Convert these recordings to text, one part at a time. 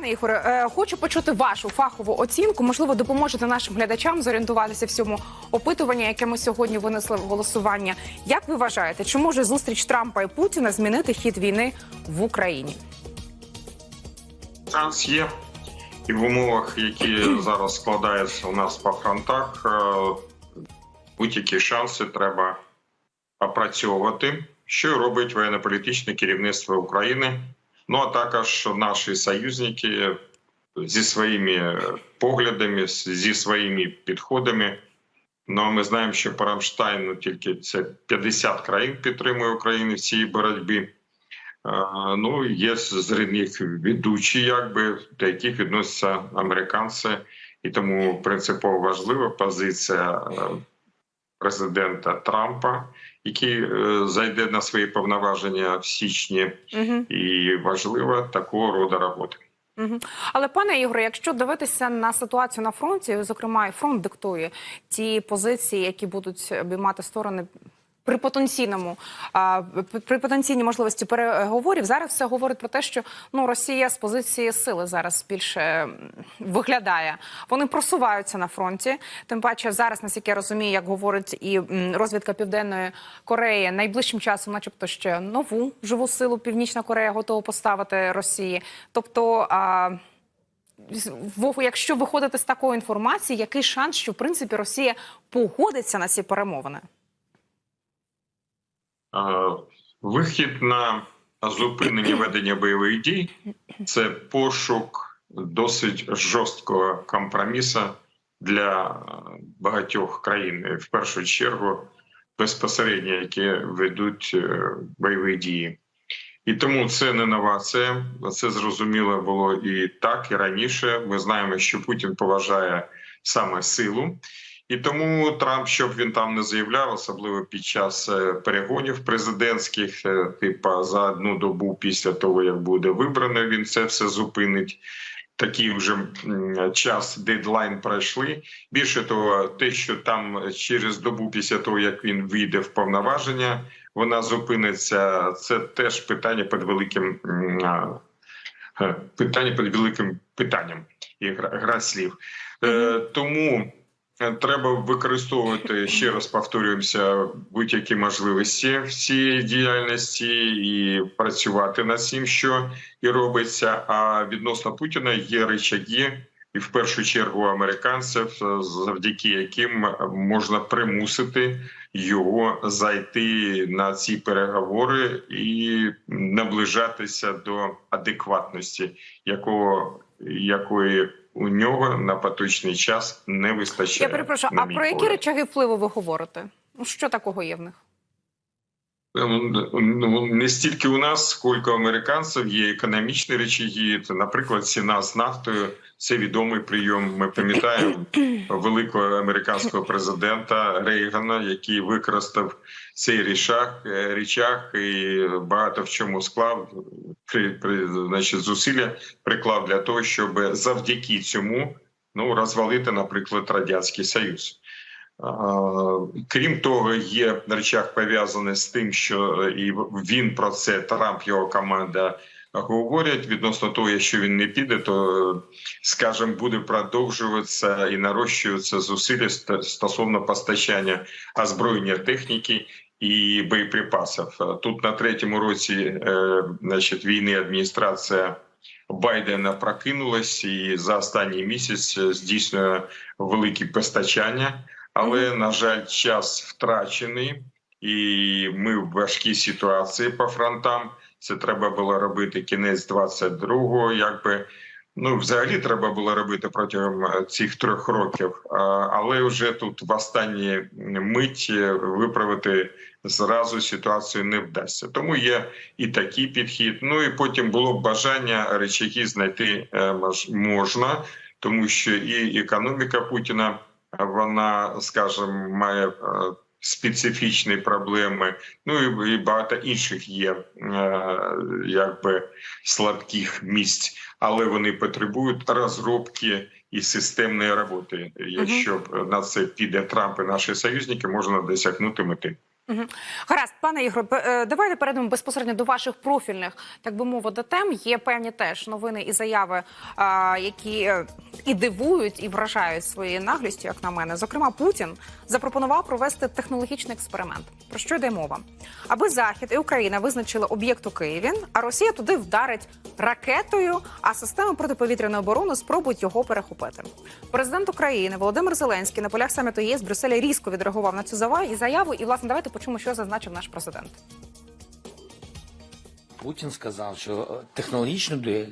Пане Ігоре, е, хочу почути вашу фахову оцінку. Можливо, допоможете нашим глядачам зорієнтуватися в цьому опитуванні, яке ми сьогодні винесли в голосування. Як ви вважаєте, чи може зустріч Трампа і Путіна змінити хід війни в Україні? Шанс є. І в умовах, які зараз складаються у нас по фронтах, е, будь-які шанси треба опрацьовувати, що робить воєнно-політичне керівництво України. Ну а також наші союзники зі своїми поглядами, зі своїми підходами. Ну ми знаємо, що по Рамштайну тільки це 50 країн підтримує Україну в цій боротьбі. Е, Ну, є серед них ведучі, якби до яких відносяться американці, і тому принципово важлива позиція е, президента Трампа, який е, зайде на свої повноваження в січні, Угу. і важлива такого роду робота. Угу. Але пане Ігоре, якщо дивитися на ситуацію на фронті, зокрема, і фронт диктує ті позиції, які будуть обіймати сторони. При потенційному а, при потенційній можливості переговорів зараз все говорить про те, що ну Росія з позиції сили зараз більше виглядає. Вони просуваються на фронті. Тим паче, зараз, наскільки я розумію, як говорить і розвідка Південної Кореї, найближчим часом, начебто, ще нову живу силу Північна Корея готова поставити Росії. Тобто. А, якщо виходити з такої інформації, який шанс, що в принципі Росія погодиться на ці перемовини? Е, Вихід на зупинення ведення бойових дій це пошук досить жорсткого компромісу для е, багатьох країн, в першу чергу безпосередньо, які ведуть е, бойові дії. І тому це не новація. Це зрозуміло було і так, і раніше. Ми знаємо, що Путін поважає саме силу. І тому Трамп, щоб він там не заявляв, особливо під час е, перегонів президентських, е, типа за одну добу після того, як буде вибрано, він це все зупинить. Такий вже час, дедлайн пройшли. Більше того, те, що там через добу після того, як він вийде в повноваження, вона зупиниться. Це теж питання під великим е, питання під великим питанням і гра, гра слів. Е, тому треба використовувати ще раз повторюємося будь-які можливості в цій діяльності і працювати над цим, що і робиться. А відносно Путіна є речаги. І в першу чергу американців, е, завдяки яким можна примусити його зайти на ці переговори і наближатися до адекватності, якого якої у нього на поточний час не вистачає. Я перепрошую, а про які речаги впливу ви говорите? Ну що такого є в них? Ну, не стільки у нас, скільки у американців є економічні. Це, наприклад, ціна з нафтою. Це відомий прийом. Ми пам'ятаємо великого американського президента Рейгана, який використав цей рішах, е, річах і багато в чому склав при, при значить, зусилля приклав для того, щоб завдяки цьому ну розвалити, наприклад, радянський союз. Крім того, є речах пов'язані з тим, що і він про це Трамп, його команда говорять відносно того, якщо він не піде, то скажімо, буде продовжуватися і нарощуватися зусилля стосовно постачання озброєння техніки і боєприпасів. Тут на третьому році е, значить, війни адміністрація. Байдена прокинулась і за останній місяць е, здійснює великі постачання, але на жаль, час втрачений, і ми в важкій ситуації по фронтам. Це треба було робити кінець 22-го, якби. Ну, взагалі треба було робити протягом е, цих трьох років, але вже тут в останній мить е, виправити зразу ситуацію не вдасться. Тому є і такий підхід. Ну і потім було б бажання речаги знайти е, можна, тому що і економіка Путіна вона, скажімо, має е, специфічні проблеми. Ну і, багато інших є е, якби слабких місць, але вони потребують розробки і системної роботи. Якщо на це піде Трамп і наші союзники, можна досягнути мети. Гаразд, пане Ігор, е, давайте перейдемо безпосередньо до ваших профільних, так би мовити, тем. Є певні теж новини і заяви, які е, і дивують, і вражають своєю наглістю, як на мене. Зокрема, Путін запропонував провести технологічний експеримент. Про що йде мова? Аби Захід і Україна визначили об'єкт у Києві, а Росія туди вдарить ракетою, а системи протиповітряної оборони спробують його перехопити. Президент України Володимир Зеленський на полях саміту ЄС в Брюсселі різко відреагував на цю зава- і заяву. І власне давайте почуємо, що зазначив наш президент. Путін сказав, що е, технологічну дуель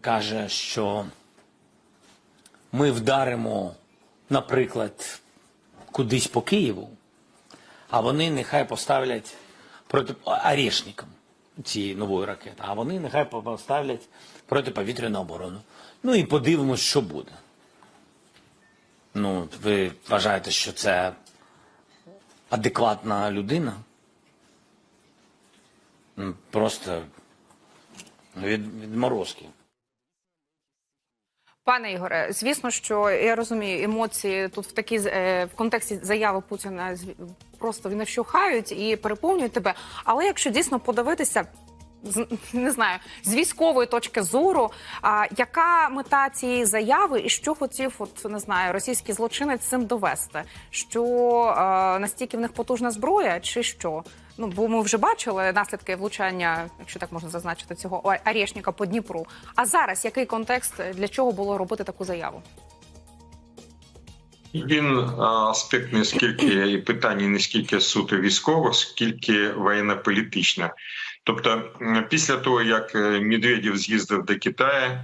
каже, що ми вдаримо, наприклад, кудись по Києву, а вони нехай поставлять проти орешникам цієї нової ракети, а вони нехай поставлять протиповітряну оборону. Ну і подивимось, що буде. Ну, ви вважаєте, що це адекватна людина? Просто від, відморозки. Пане Ігоре, звісно, що я розумію, емоції тут в такій е, в контексті заяви Путіна просто не вщухають і переповнюють тебе. Але якщо дійсно подивитися. Не знаю, з військової точки зору, а, яка мета цієї заяви і що хотів, от не знаю, російський злочинець цим довести? Що а, настільки в них потужна зброя, чи що? Ну бо ми вже бачили наслідки влучання, якщо так можна зазначити, цього Орешника по Дніпру. А зараз який контекст для чого було робити таку заяву? Він аспект не скільки і питання не скільки суто військово, скільки воєнно-політичне. Тобто, після того як е, Медведєв з'їздив до Китаю,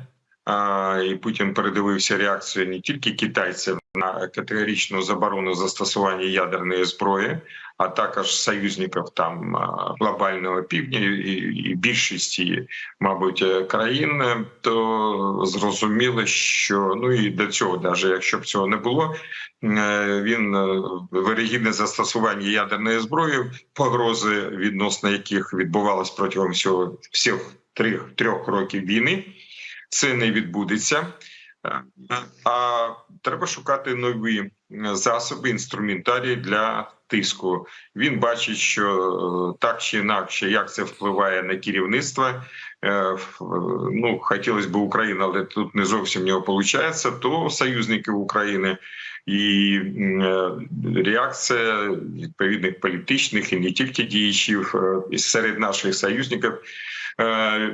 і Путін передивився реакцію не тільки китайців на категоричну заборону застосування ядерної зброї, а також союзників там глобального півдня і, і більшості, мабуть, країн, то зрозуміло, що ну і до цього, навіть якщо б цього не було, е, він е, вирогідне застосування ядерної зброї, погрози відносно яких відбувалось протягом всього всіх трьох трьох років війни. Це не відбудеться. Е, А треба шукати нові засоби, інструментарії для тиску. Він бачить, що е, так чи інакше, як це впливає на керівництво. Е, Ну, хотілося б Україна, але тут не зовсім нього виходить, то союзників України і е, реакція відповідних політичних і не тільки діячів серед наших союзників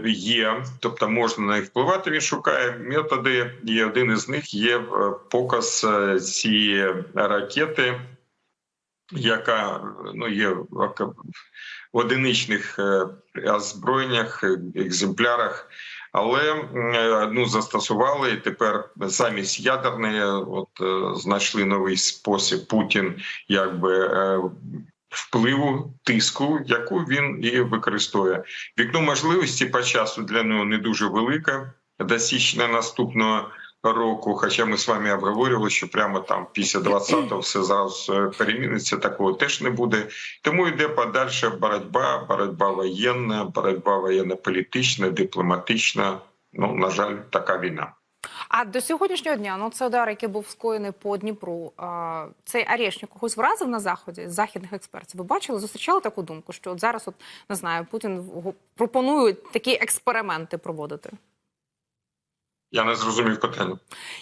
є, тобто можна на них впливати. Він шукає методи, і один із них є показ цієї ракети, яка ну є в одиничних е, озброєннях, е, екземплярах. Але е, застосували, і тепер замість ядерної, от знайшли новий спосіб Путін, якби впливу тиску, яку він і використовує. Вікно можливості по часу для нього не дуже велике до січня наступного року. Хоча ми з вами обговорювали, що прямо там після 20-го все зараз е, переміниться. Такого теж не буде. Тому йде подальша боротьба, боротьба воєнна, боротьба воєнно-політична, дипломатична. Ну на жаль, така війна. А до сьогоднішнього дня, ну це удар, який був скоєний по Дніпру. А, цей Орешник когось вразив на заході західних експертів. Ви бачили, зустрічали таку думку, що от зараз, от не знаю, Путін пропонує такі експерименти проводити. Я не зрозумів питання.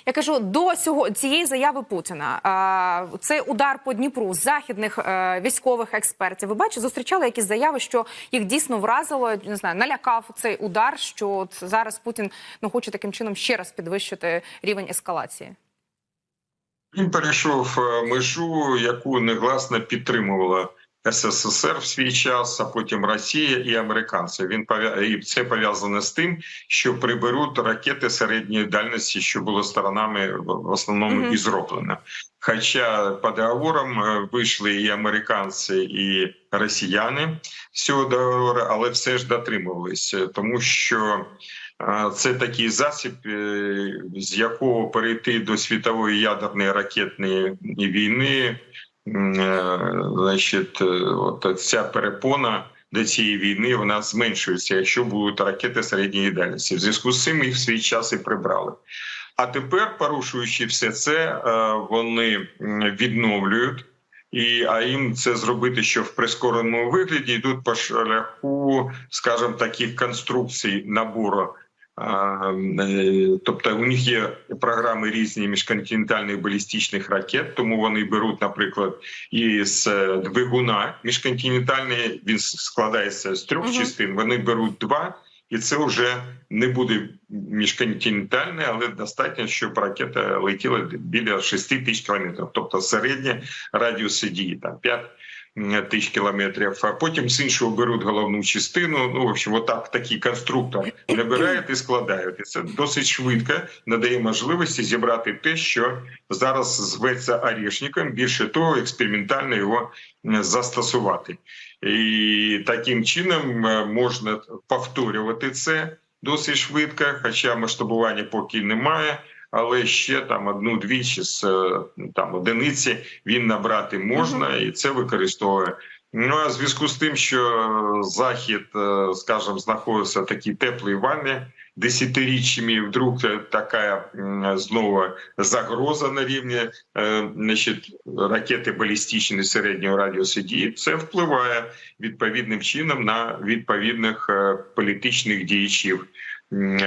Я кажу, до цього цієї заяви Путіна а, цей удар по Дніпру західних е, військових експертів. Ви бачите, зустрічали якісь заяви, що їх дійсно вразило, не знаю, налякав цей удар. Що от зараз Путін ну хоче таким чином ще раз підвищити рівень ескалації. Він перейшов е, межу, яку негласно підтримувала СССР в свій час, а потім Росія і американці. Він і це пов'язане з тим, що приберуть ракети середньої дальності, що було сторонами в основному Мгм. і зроблено. Хоча по договорам е, вийшли і американці, і росіяни з цього договору, але все ж дотримувалися, тому що. е, Це такий засіб, е, з якого перейти до світової ядерної ракетної війни. Е, Значить, е, от ця перепона до цієї війни вона зменшується, якщо будуть ракети середньої дальності. В зв'язку з цим їх в свій час і прибрали. А тепер, порушуючи все це, е, вони відновлюють І а їм це зробити, що в прискореному вигляді йдуть по шляху, скажімо, таких конструкцій набору. Е, Тобто у них є програми різні міжконтинентальних балістичних ракет, тому вони беруть, наприклад, із е, двигуна міжконтинентальний, він складається з трьох Мгм. частин. Вони беруть два, і це вже не буде міжконтинентальне, але достатньо, щоб ракета летіла біля 6 тисяч кілометрів, тобто середня радіуси дії там 5 тисяч кілометрів. А потім з іншого беруть головну частину. Ну в общем, отак такий конструктор набирають і складають. І це досить швидко надає можливості зібрати те, що зараз зветься орешником. Більше того, експериментально його застосувати. І таким чином е, можна повторювати це досить швидко, хоча масштабування поки немає. Але ще там одну-дві чи з е, там одиниці він набрати можна, і це використовує. Ну а в зв'язку з тим, що захід, е, скажімо, знаходиться в такій теплій ванні десятиріччями, вдруг така знову загроза на рівні е, значить, ракети балістичної середнього радіусу дії, це впливає відповідним чином на відповідних політичних діячів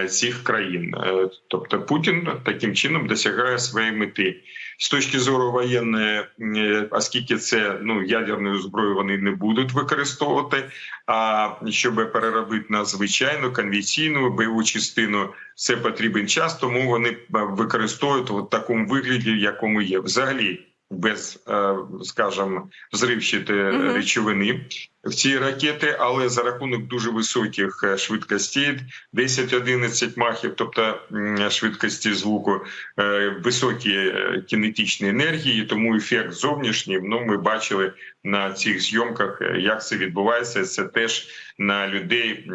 цих країн. Е, Тобто Путін таким чином досягає своєї мети. З точки зору воєнної, е, оскільки це ну ядерною зброю вони не будуть використовувати. А щоб переробити на звичайну конвенційну бойову частину, це потрібен час, тому вони е, використовують в такому вигляді, в якому є, взагалі без, е, скажімо, взривчатої Мгм. речовини в ці ракети, але за рахунок дуже високих е, швидкостей, 10-11 махів, тобто швидкості звуку, е, високі кінетичні енергії, тому ефект зовнішній. Ну, ми бачили на цих зйомках, як це відбувається. Це теж на людей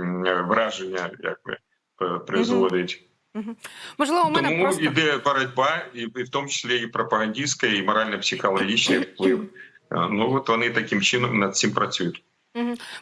враження, як би е, Можливо, у мене Тому просто іде боротьба, і і в тому числі і пропагандистська, і морально-психологічний вплив. Е, Ну от вони таким чином над цим працюють.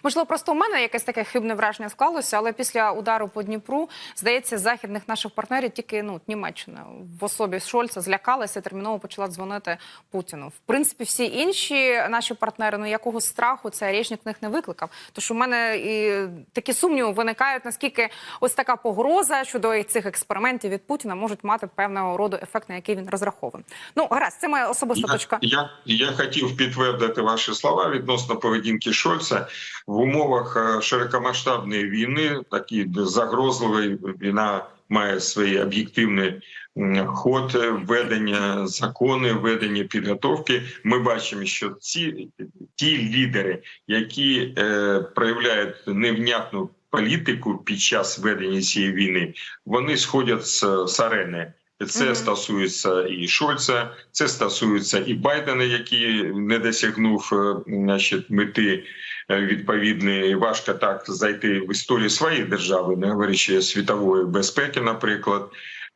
Можливо, просто у мене якесь таке хибне враження склалося, але після удару по Дніпру, здається, західних наших партнерів тільки ну Німеччина в особі Шольца злякалася, і терміново почала дзвонити Путіну. В принципі, всі інші наші партнери, ну якого страху цей річник них не викликав. Тож у мене і такі сумніви виникають, наскільки ось така погроза щодо цих експериментів від Путіна можуть мати певного роду ефект, на який він розрахований. Ну гаразд, це моя особиста точка. Я, я, я хотів підтвердити ваші слова відносно поведінки Шольца в умовах е, широкомасштабної війни, такі загрозливої війна має свої об'єктивні м, ход е, введення закони, введення підготовки. Ми бачимо, що ці ті лідери, які е, проявляють невнятну політику під час ведення цієї війни, вони сходять з, з арени. Це Мгм. стосується і Шольца, це стосується і Байдена, який не досягнув е, значить, мети е, відповідної. Важко так зайти в історію своєї держави, не говорячи світової безпеки, наприклад.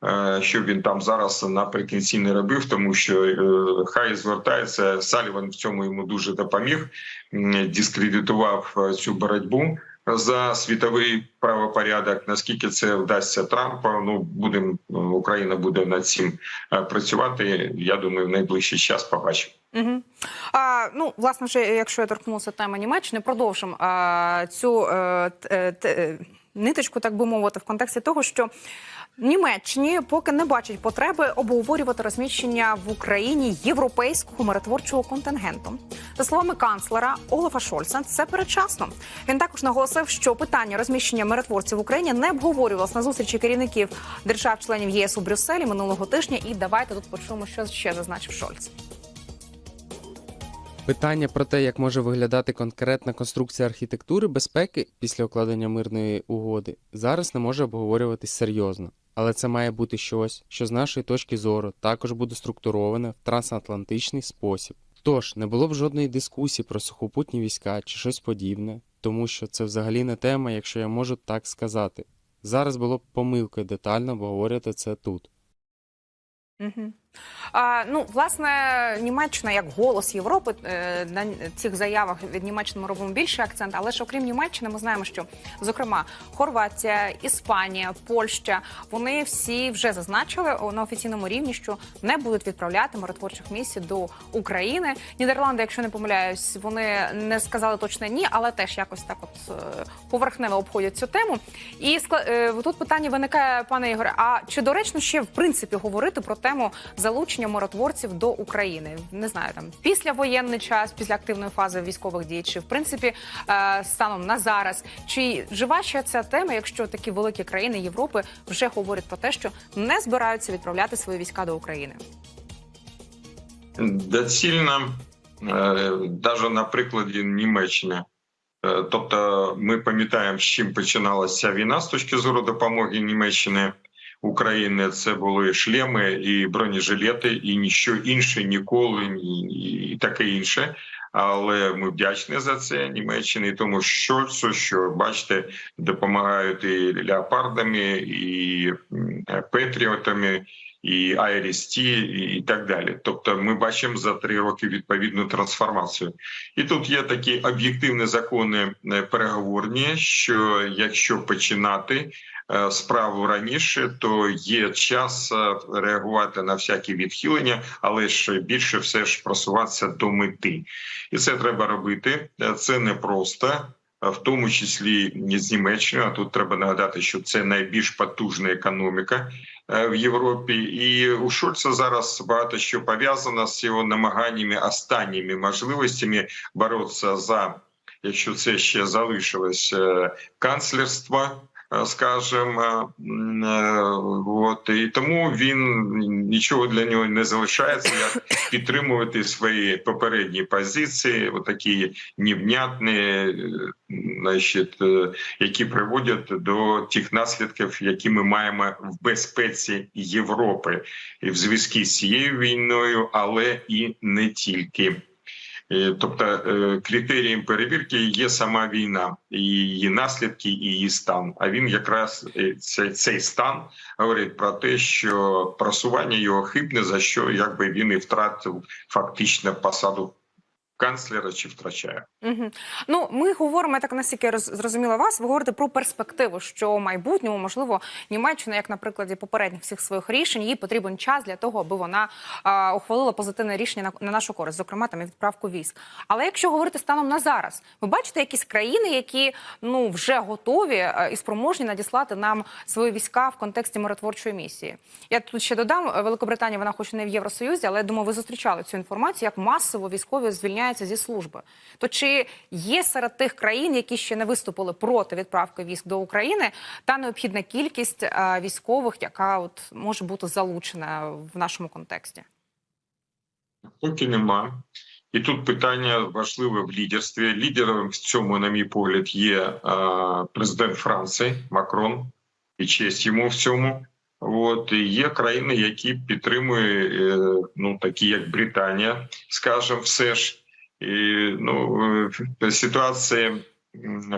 Е, Що він там зараз наприкінці не робив, тому що е, хай звертається Саліван в цьому йому дуже допоміг, дискредитував цю боротьбу за світовий правопорядок. Наскільки це вдасться Трампа? Ну будемо Україна буде над цим працювати. Я думаю, в найближчий час побачимо. Угу. Ну, власне, вже якщо я торкнулася теми Німеччини, продовжимо цю е, т- е, ниточку, так би мовити, в контексті того, що Німеччині поки не бачать потреби обговорювати розміщення в Україні європейського миротворчого контингенту. За словами канцлера Олафа Шольца, це передчасно. Він також наголосив, що питання розміщення миротворців в Україні не обговорювалось на зустрічі керівників держав-членів ЄС у Брюсселі минулого тижня. І давайте тут почуємо, що ще зазначив Шольц. Питання про те, як може виглядати конкретна конструкція архітектури безпеки після укладення мирної угоди, зараз не може обговорюватись серйозно. Але це має бути щось, що з нашої точки зору також буде структуроване в трансатлантичний спосіб. Тож не було б жодної дискусії про сухопутні війська чи щось подібне, тому що це взагалі не тема, якщо я можу так сказати. Зараз було б помилкою детально обговорювати це тут. Угу. Ну, власне, Німеччина як голос Європи е, на цих заявах від Німеччини ми робимо більший акцент. Але ж окрім Німеччини, ми знаємо, що зокрема Хорватія, Іспанія, Польща вони всі вже зазначили на офіційному рівні, що не будуть відправляти миротворчих місій до України. Нідерланди, якщо не помиляюсь, вони не сказали точно ні, але теж якось так, от е, поверхнево обходять цю тему. І е, тут питання виникає, пане Ігоре. А чи доречно ще в принципі говорити про тему залучення миротворців до України? Не знаю, там післявоєнний час, після активної фази військових дій, чи в принципі е, станом на зараз, чи жива ще ця тема, якщо такі великі країни Європи вже говорять про те, що не збираються відправляти свої війська до України? доцільно навіть на прикладі Німеччини. Е, Тобто, ми пам'ятаємо, з чим починалася війна з точки зору допомоги Німеччини України. Це були шлеми і бронежилети, і ніщо інше ніколи, ні- ні- і таке інше. Але ми вдячні за це Німеччині, тому Шольцу, що бачите, допомагають і леопардами, і м, петріотами, і IRST, і так далі. Тобто, ми бачимо за три роки відповідну трансформацію. І тут є такі об'єктивні закони е, переговорні, що якщо починати е, справу раніше, то є час е, реагувати на всякі відхилення, але ж більше все ж просуватися до мети, і це треба робити. Е, Це не просто. е, В тому числі з Німеччиною, а тут треба нагадати, що це найбільш потужна економіка е, в Європі, і у Шольца зараз багато що пов'язано з його намаганнями останніми можливостями боротися за, якщо це ще залишилось, е, канцлерство. Скажем, е, е, от і тому він нічого для нього не залишається, як підтримувати свої попередні позиції, отакі невнятні, е, значить, які приводять до тих наслідків, які ми маємо в безпеці Європи і в зв'язку з цією війною, але і не тільки. Е, Тобто е, критерієм перевірки є сама війна, її наслідки, і її стан. А він якраз е, цей, цей стан говорить про те, що просування його хибне, за що якби він і втратив фактично посаду канцлера чи втрачає. Угу. Ну, ми говоримо, я так наскільки роз, зрозуміла вас, ви говорите про перспективу, що в майбутньому, можливо, Німеччина, як на прикладі попередніх всіх своїх рішень, їй потрібен час для того, аби вона а, ухвалила позитивне рішення на, на нашу користь, зокрема там і відправку військ. Але якщо говорити станом на зараз, ви бачите якісь країни, які ну вже готові а, і спроможні надіслати нам свої війська в контексті миротворчої місії. Я тут ще додам, е, Великобританія, вона хоч не в Євросоюзі, але я думаю, ви зустрічали цю інформацію, як масово військові звільняються зі служби. То чи є серед тих країн, які ще не виступили проти відправки військ до України, та необхідна кількість е, військових, яка от може бути залучена в нашому контексті? Поки нема. І тут питання важливе в лідерстві. Лідером в цьому, на мій погляд, є е, президент Франції Макрон, і честь йому в цьому. От і є країни, які підтримують, е, ну такі як Британія, скажімо, все ж. І, ну, е, ситуація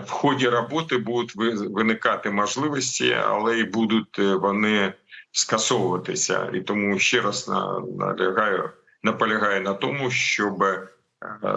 в ході роботи будуть ви- виникати можливості, але і будуть е, вони скасовуватися. І тому ще раз налягаю наполягає на тому, щоб е,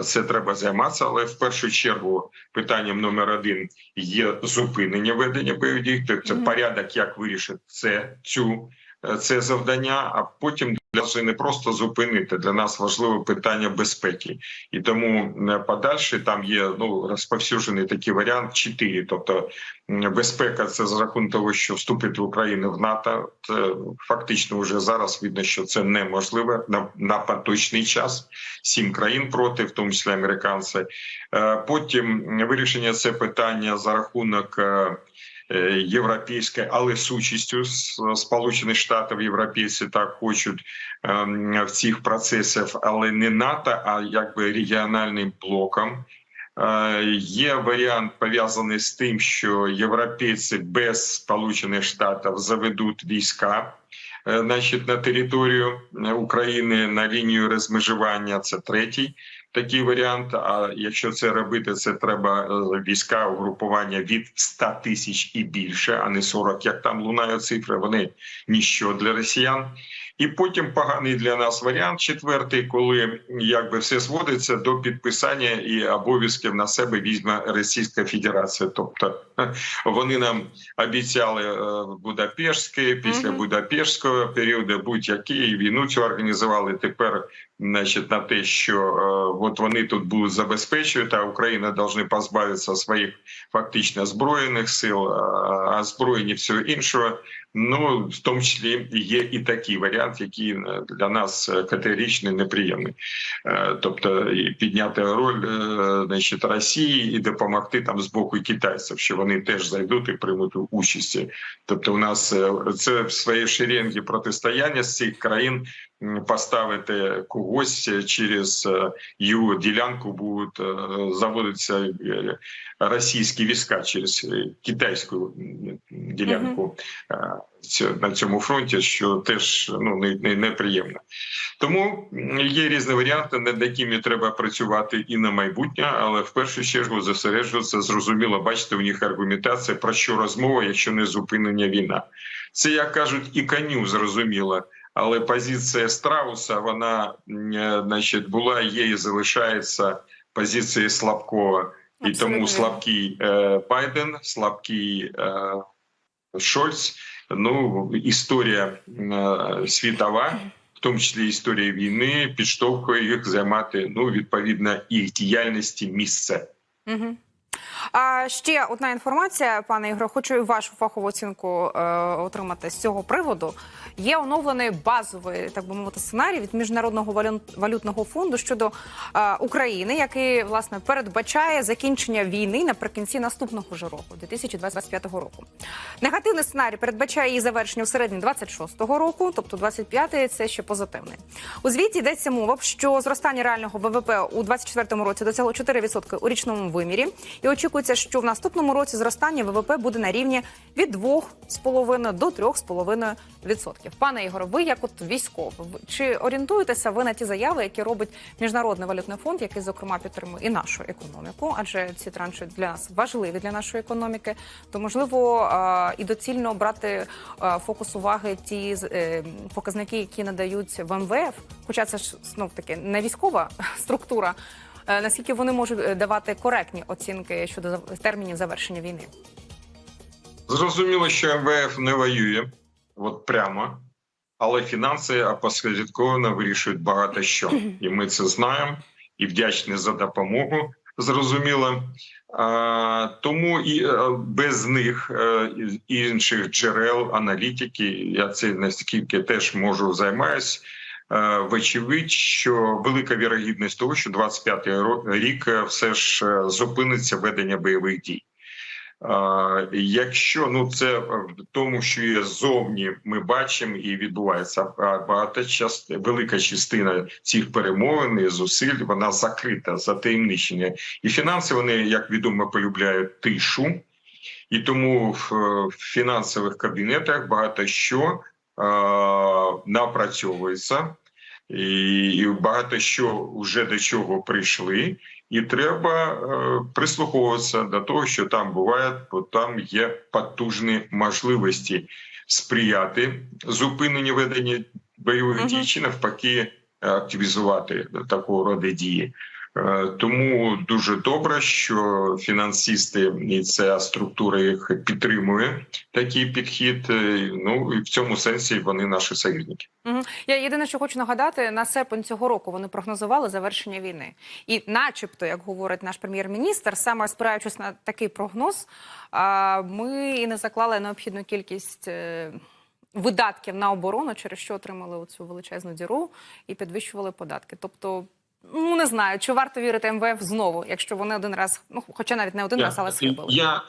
це треба займатися, але в першу чергу питанням номер один є зупинення ведення бойових дій, тобто порядок, як вирішити це цю е, це завдання. А потім для нас не просто зупинити для нас важливе питання безпеки, і тому е, подальше там є ну розповсюджений такий варіант 4. Тобто безпека це за рахунок того, що вступить в Україну в НАТО. Це фактично вже зараз видно, що це неможливо на, на поточний час. Сім країн проти, в тому числі американці. Е, Потім вирішення це питання за рахунок. Е, е, але з Сполучених Штатів європейці так хочуть ем, в цих процесах, але не НАТО, а якби регіональним блоком. Е, Є варіант пов'язаний з тим, що європейці без Сполучених Штатів заведуть війська е, значить, на територію України на лінію розмежування. Це третій такий варіант. А якщо це робити, це треба е, війська угрупування від 100 тисяч і більше, а не 40, як там лунають цифри. Вони ніщо для росіян. І потім поганий для нас варіант четвертий, коли якби все зводиться до підписання і обов'язків на себе візьме Російська Федерація. Тобто вони нам обіцяли е, Будапештське, після. Будапештського періоду будь-які війну цю організували. Тепер значить, на те, що е, от вони тут будуть забезпечувати, а Україна повинна позбавитися своїх фактично збройних сил, а озброєння всього іншого. Ну в тому числі є і такий варіант, який для нас категорично неприємний. Е, Тобто підняти роль е, значить, Росії і допомогти там з боку китайців, що вони теж зайдуть і приймуть участь. Тобто, у нас е, це в своїй шеренгі протистояння з цих країн поставити когось через е, його ділянку будуть е, заводитися е, російські війська через е, китайську ділянку е, на цьому фронті, що теж ну не, не, неприємно. Тому є різні варіанти, над якими треба працювати і на майбутнє, але в першу чергу зосереджуватися зрозуміло. Бачите, у них аргументація про що розмова, якщо не зупинення війна. Це як кажуть, і коню зрозуміло. Але позиція Страуса вона е, значить, була, є і залишається позицією слабкого. І тому слабкий е, Байден, слабкий е, Шольц. Ну історія е, світова, в тому числі історія війни, підштовхує їх займати ну відповідно їх діяльності місце. Угу. А ще одна інформація, пане Ігоре, хочу і вашу фахову оцінку е, отримати з цього приводу. Є оновлений базовий, так би мовити, сценарій від міжнародного валю- валютного фонду щодо е, України, який власне передбачає закінчення війни наприкінці наступного ж року, 2025 року. Негативний сценарій передбачає її завершення у середині 26-го року, тобто 25-й – це ще позитивний. У звіті йдеться мова, що зростання реального ВВП у 24-му році досягло 4% у річному вимірі, і очікується, що в наступному році зростання ВВП буде на рівні від 2,5 до 3,5%. Пане Ігоре, ви як от військовий, чи орієнтуєтеся ви на ті заяви, які робить міжнародний валютний фонд, який зокрема підтримує і нашу економіку, адже ці транші для нас важливі для нашої економіки, то можливо і доцільно брати фокус уваги ті е, показники, які надають в МВФ, хоча це ж знов таки не військова структура. Е, Наскільки вони можуть е, давати коректні оцінки щодо термінів завершення війни? Зрозуміло, що МВФ не воює, от прямо, але фінанси опосередковано вирішують багато що, і ми це знаємо. І вдячні за допомогу. Зрозуміло, а, тому і е, без них е, і інших джерел аналітики, я це наскільки теж можу займаюсь. е, Вочевидь, що велика вірогідність того, що 25-й ро- рік е, все ж е, зупиниться ведення бойових дій. Якщо ну це в тому, що є зовні, ми бачимо і відбувається багато час, велика частина цих перемовин і зусиль вона закрита, затаємничена. І фінанси вони, як відомо, полюбляють тишу, і тому в, е, фінансових кабінетах багато що а, напрацьовується, і багато що вже до чого прийшли. І треба е, прислуховуватися до того, що там буває, бо там є потужні можливості сприяти зупиненню ведення бойових дій чи навпаки е, активізувати такого роду дії. Е, Тому дуже добре, що фінансисти і ця структура їх підтримує такий підхід. Е, Ну і в цьому сенсі вони наші союзники. Мгм. Я єдине, що хочу нагадати, на серпень цього року вони прогнозували завершення війни, і, начебто, як говорить наш прем'єр-міністр, саме спираючись на такий прогноз, ми і не заклали необхідну кількість. е, Видатків на оборону, через що отримали оцю величезну діру і підвищували податки. Тобто, ну не знаю, чи варто вірити МВФ знову, якщо вони один раз, ну хоча навіть не один раз, але схибили. Я,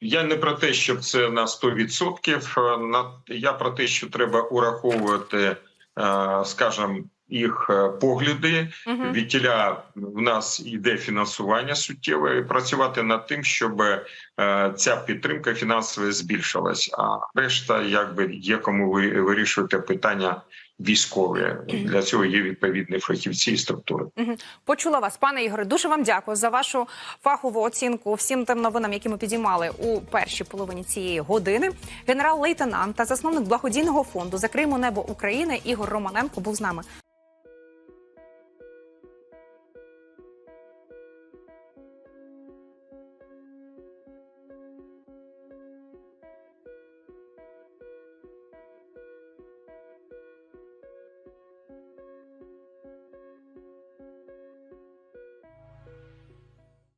я не про те, щоб це на 100%, е, на я про те, що треба ураховувати, е, скажімо, їх е, погляди. Мгм. Відтіля в нас йде фінансування суттєве і працювати над тим, щоб е, ця підтримка фінансова збільшилась. А решта, якби є кому ви- вирішувати питання військові. Для цього є відповідні фахівці і структури. Почула вас, пане Ігоре. Дуже вам дякую за вашу фахову оцінку всім тим новинам, які ми підіймали у першій половині цієї години. Генерал-лейтенант та засновник благодійного фонду Закриємо небо України Ігор Романенко був з нами.